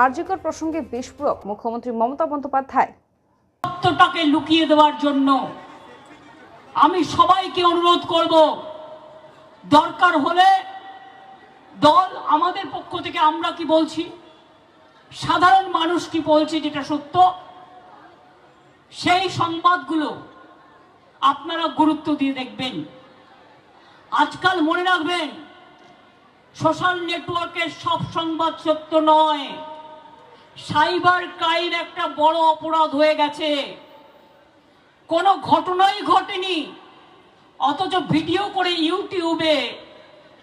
আরজিকর প্রসঙ্গে বিস্ফোরক মুখ্যমন্ত্রী মমতা বন্দ্যোপাধ্যায়। সত্যটাকে লুকিয়ে দেওয়ার জন্য আমি সবাইকে অনুরোধ করব, দরকার হলে দল আমাদের পক্ষ থেকে আমরা কি বলছি, সাধারণ মানুষ কি বলছে যেটা সত্য, সেই সংবাদগুলো আপনারা গুরুত্ব দিয়ে দেখবেন। আজকাল মনে রাখবেন সোশ্যাল নেটওয়ার্কের সব সংবাদ সত্য নয়। সাইবার ক্রাইম একটা বড় অপরাধ হয়ে গেছে। কোনো ঘটনাই ঘটেনি। অথচ ভিডিও করে ইউটিউবে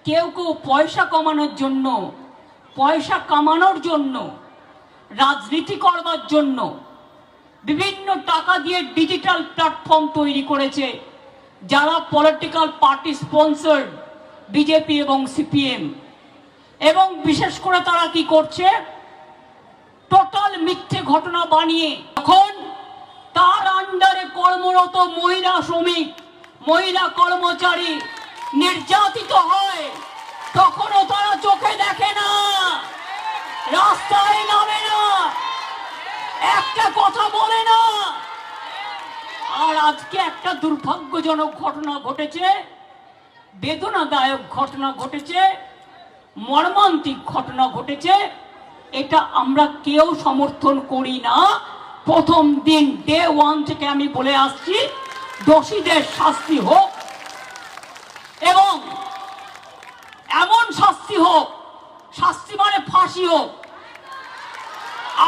কেউ কেউ পয়সা কমানোর জন্য, পয়সা কামানোর জন্য, রাজনীতি করবার জন্য বিভিন্ন টাকা দিয়ে ডিজিটাল প্ল্যাটফর্ম তৈরি করেছে, যারা পলিটিক্যাল পার্টি স্পন্সার্ড বিজেপি এবং সিপিএম। এবং বিশেষ করে তারা কি করছে? টোটাল মিথ্যে ঘটনা বানিয়ে তখন তার আন্ডারে কর্মরত মহিলা শ্রমিক, মহিলা কর্মচারী নির্যাতিত হয়। তখনও তারা চোখে দেখে না। রাস্তায় নামে না। একটা কথা বলে না। আর আজকে একটা দুর্ভাগ্যজনক ঘটনা ঘটেছে, বেদনাদায়ক ঘটনা ঘটেছে, মর্মান্তিক ঘটনা ঘটেছে। এটা আমরা কেউ সমর্থন করি না। প্রথম দিন ডে ওয়ান থেকে আমি বলে আসছি দোষীদের শাস্তি হোক এবং এমন শাস্তি হোক শাস্তি মানে ফাঁসি হোক।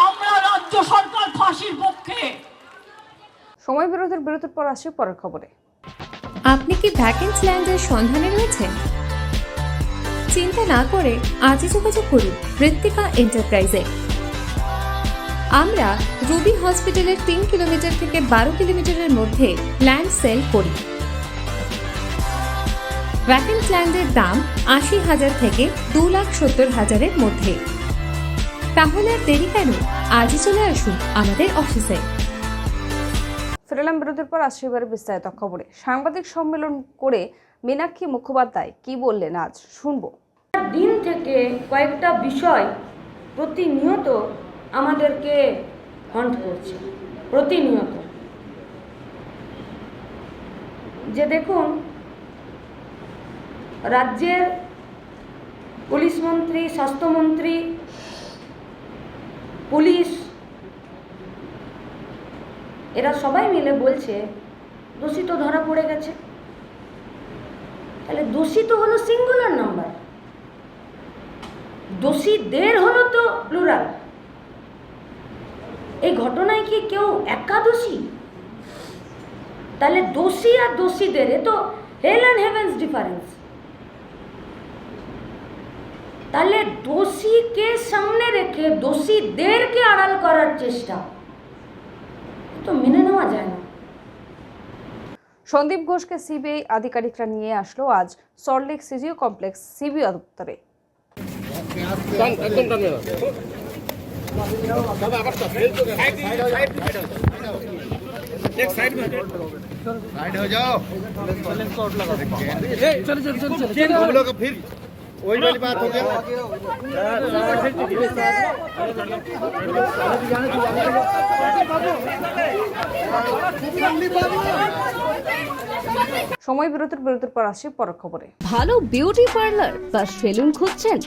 আমরা রাজ্য সরকার ফাঁসির পক্ষে। সময় বিরোধের বিরতির পর আসছি পরের খবরে। আপনি কি ভ্যাকেন্স ল্যান্ডের সন্ধানে রয়েছেন? চিন্তা না করে আজই যোগাযোগ করুন ঋত্বিকা এন্টারপ্রাইজে আমরা রুবি হসপিটালের তিন কিলোমিটার থেকে বারো কিলোমিটারের মধ্যে ল্যান্ড সেল করি। ভ্যাকেন্স ল্যান্ডের দাম আশি হাজার থেকে দু লাখ সত্তর হাজারের মধ্যে। তাহলে আর দেরি কেন? আজই চলে আসুন আমাদের অফিসে। ফিরেলাম বিরতির পর আসছি এবারে বিস্তারিত খবরে। সাংবাদিক সম্মেলন করে মীনাক্ষী মুখোপাধ্যায় কি বললেন আজ? শুনব। দিন থেকে কয়েকটা বিষয় প্রতিনিয়ত আমাদেরকে হন্ট করছে, প্রতিনিয়ত। যে দেখুন, রাজ্যের পুলিশ মন্ত্রী স্বাস্থ্যমন্ত্রী পুলিশ, এরা সবাই মিলে বলছে দোষী তো ধরা পড়ে গেছে। তাহলে দোষী তো হলো সিঙ্গুলার নাম্বার দোষীদের হলো তো প্লুরাল এই ঘটনায় কি কেউ একা দোষী? তাহলে দোষী আর দোষীদের এ তো হেল অ্যান্ড হেভেন্স ডিফারেন্স তাহলে দোষীকে সামনে রেখে দোষীদেরকে আড়াল করার চেষ্টা তো মেনে নেওয়া যায় না। সন্দীপ ঘোষকে সিবিআই আধিকারিকরা নিয়ে আসলো আজ সল্টলেক সিজিও কমপ্লেক্স সিবিআই দপ্তরে। साइड हो जाओ हम लोग फिर वही वाली बात हो गया সময় বিরতির বিরতির পর আসছি পরের খবরে ভালো বিউটি পার্লার বা সেলুন খুঁজছেন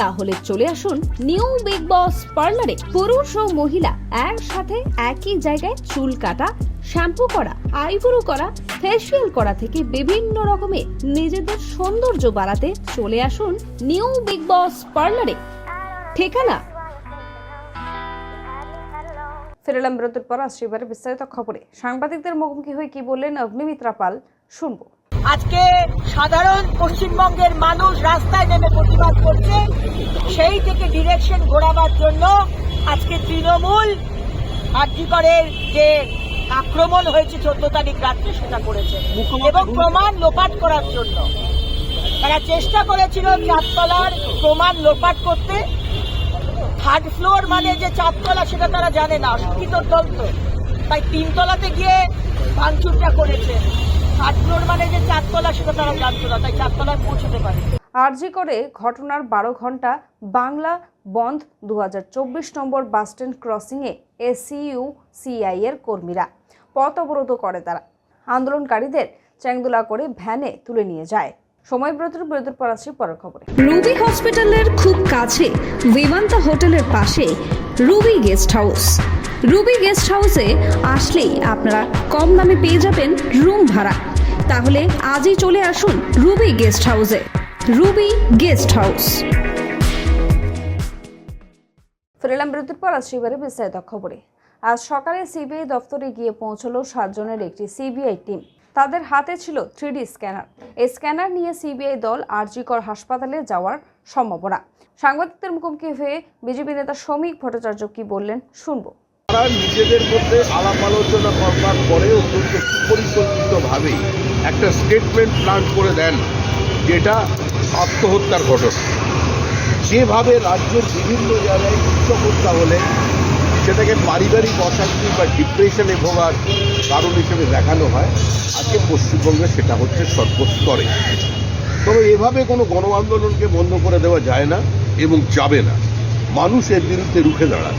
তাহলে চলে আসুন নিউ বিগ বস পার্লারে পুরুষ ও মহিলা একসাথে একই জায়গায় চুল কাটা, শ্যাম্পু করা, আইব্রো করা ফেসিয়াল করা থেকে বিভিন্ন রকমের নিজেদের সৌন্দর্য বাড়াতে চলে আসুন নিউ বিগ বস পার্লারে ঠিকানা? ফিরেলাম বিরতির পর আসছি এবারে বিস্তারিত খবরে। সাংবাদিকদের মুখোমুখি হয়ে কি বললেন অগ্নিমিত্রা পাল? শুনব। আজকে সাধারণ পশ্চিমবঙ্গের মানুষ রাস্তায় নেমে প্রতিবাদ করছে সেই থেকে ডিরেকশন ঘোরাবার জন্য আজকে তৃণমূল আর্যিকরের যে আক্রমণ হয়েছে চোদ্দ তারিখ রাত্রে সেটা করেছে এবং প্রমাণ লোপাট করার জন্য। তারা চেষ্টা করেছিল চারতলার প্রমাণ লোপাট করতে। থার্ড ফ্লোর মানে যে চারতলা সেটা তারা জানে না অশিক্ষিত দল তো। তাই তিনতলাতে গিয়ে ভাঙচুরটা করেছে। ফ্লোর মানে যে চারতলা সেটা তারা জানতো না তাই চারতলায় পৌঁছতে পারে। আরজি করে ঘটনার বারো ঘণ্টা বাংলা বন্ধ দু হাজার চব্বিশ নম্বর বাসস্ট্যান্ড ক্রসিংয়ে এসিইউ সিআই এর কর্মীরা। পথ অবরোধ করে তারা। আন্দোলনকারীদের চ্যাংদোলা করে ভ্যানে তুলে নিয়ে যায়। সময় বিরতির বিরতির পর আসছি পরের খবরে। রুবি হসপিটালের খুব কাছে বিমান্তা হোটেলের পাশে Ruby guest house. Ruby guest হাউসে আসলেই আপনারা কম দামে পেয়ে যাবেন রুম ভাড়া। তাহলে আজই চলে আসুন রুবি গেস্ট হাউসে। Ruby guest house. ফিরেলাম বিরতির পর আসছি এবারে বিস্তারিত খবরে। আজ সকালে সিবিআই দপ্তরে গিয়ে পৌঁছলো সাতজনের একটি সিবিআই টিম। তাদের হাতে ছিল থ্রিডি স্ক্যানার। এই স্ক্যানার নিয়ে সিবিআই দল আরজিকর হাসপাতালে যাওয়ার সম্ভাবনা। সাংবাদিকদের মুখোমুখি হয়ে বিজেপি নেতা শ্রমিক ভট্টাচার্য কি বললেন, শুনব। তারা নিজেদের মধ্যে আলাপ আলোচনা করবার পরে অত্যন্ত সুপরিকল্পিতভাবে একটা স্টেটমেন্ট প্ল্যান করে দেন যেটা আত্মহত্যার ঘটনা। যেভাবে রাজ্যের বিভিন্ন জায়গায় উচ্চ হত্যা হলে সেটাকে পারিবারিক অশান্তি বা ডিপ্রেশনে ভোগার কারণ হিসেবে দেখানো হয়, আজকে পশ্চিমবঙ্গে সেটা হচ্ছে সর্বস্তরে। তবে এভাবে কোনো গণ আন্দোলনকে বন্ধ করে দেওয়া যায় না এবং যাবে না। মানুষ এর বিরুদ্ধে রুখে দাঁড়ায়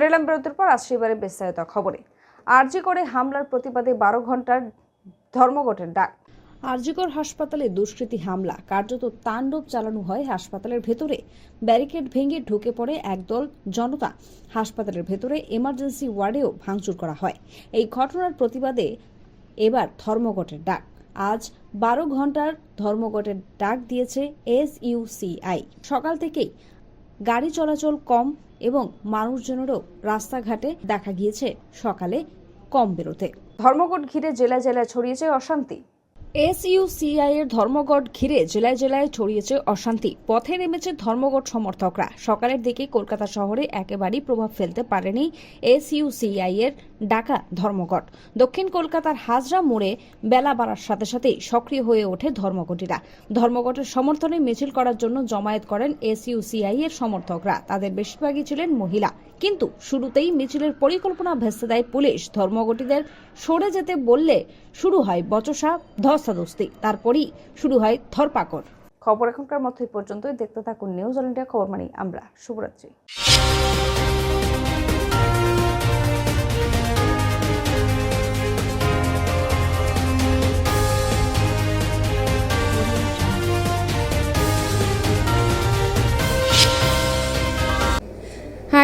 ফিরেলাম বিরতির পর আসছি এবারে বিস্তারিত খবরে। আরজি করে হামলার প্রতিবাদে বারো ঘণ্টার ধর্মঘটের ডাক। আরজিকর হাসপাতালে দুষ্কৃতী হামলা। কার্যত তাণ্ডব চালানো হয় হাসপাতালের ভেতরে। ব্যারিকেড ভেঙে ঢুকে পড়ে একদল জনতা। হাসপাতালের ভেতরে এমার্জেন্সি ওয়ার্ডেও ভাঙচুর করা হয়। এই ঘটনার প্রতিবাদে এবার ধর্মঘটের ডাক। আজ বারো ঘণ্টার ধর্মঘটের ডাক দিয়েছে এসইউসিআই। সকাল থেকেই গাড়ি চলাচল কম এবং মানুষজনেরও রাস্তাঘাটে দেখা গিয়েছে সকালে কম বেরোতে। ধর্মঘট ঘিরে জেলায় জেলায় ছড়িয়েছে অশান্তি। এসইউসিআই এর ধর্মঘট ঘিরে জেলায় জেলায় ছড়িয়েছে অশান্তি। পথে নেমেছে ধর্মঘট সমর্থকরা। সকালের দিকে কলকাতা শহরে একেবারেই প্রভাব ফেলতে পারেনি এসইউসিআই এর ডাকা ধর্মঘট। দক্ষিণ কলকাতার হাজরা মোড়ে বেলা বাড়ার সাথে সাথেই সক্রিয় হয়ে ওঠে ধর্মঘটিরা ধর্মঘটের সমর্থনে মিছিল করার জন্য জমায়েত করেন এসইউসিআই এর সমর্থকরা। তাদের বেশিরভাগই ছিলেন মহিলা। কিন্তু শুরুতেই মিছিলের পরিকল্পনা ভেস্তে দেয় পুলিশ। ধর্মঘটিদের সরে যেতে বললে শুরু হয় বচসা ধস্তাধস্তি। তারপরই শুরু হয় ধরপাকড়। খবর এখনকার মতো এই পর্যন্তই। দেখতে থাকুন নিউজ অল ইন্ডিয়া খবর মানি আমরা। শুভরাত্রি।